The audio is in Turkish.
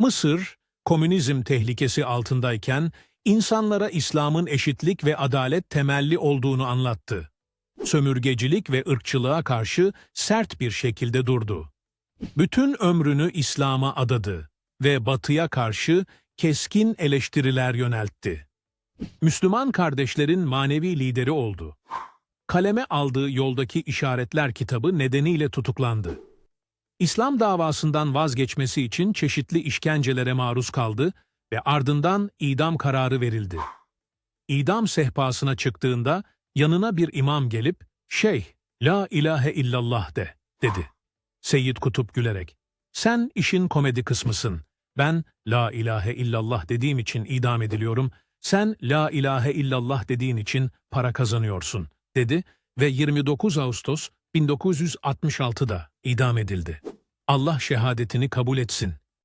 Mısır, komünizm tehlikesi altındayken insanlara İslam'ın eşitlik ve adalet temelli olduğunu anlattı. Sömürgecilik ve ırkçılığa karşı sert bir şekilde durdu. Bütün ömrünü İslam'a adadı ve batıya karşı keskin eleştiriler yöneltti. Müslüman kardeşlerin manevi lideri oldu. Kaleme aldığı yoldaki işaretler kitabı nedeniyle tutuklandı. İslam davasından vazgeçmesi için çeşitli işkencelere maruz kaldı ve ardından idam kararı verildi. İdam sehpasına çıktığında yanına bir imam gelip, "Şeyh, la ilahe illallah de." dedi. Seyyid Kutup gülerek, "Sen işin komedi kısmısın. Ben la ilahe illallah dediğim için idam ediliyorum. Sen la ilahe illallah dediğin için para kazanıyorsun." dedi ve 29 Ağustos 1966'da idam edildi. Allah şehadetini kabul etsin.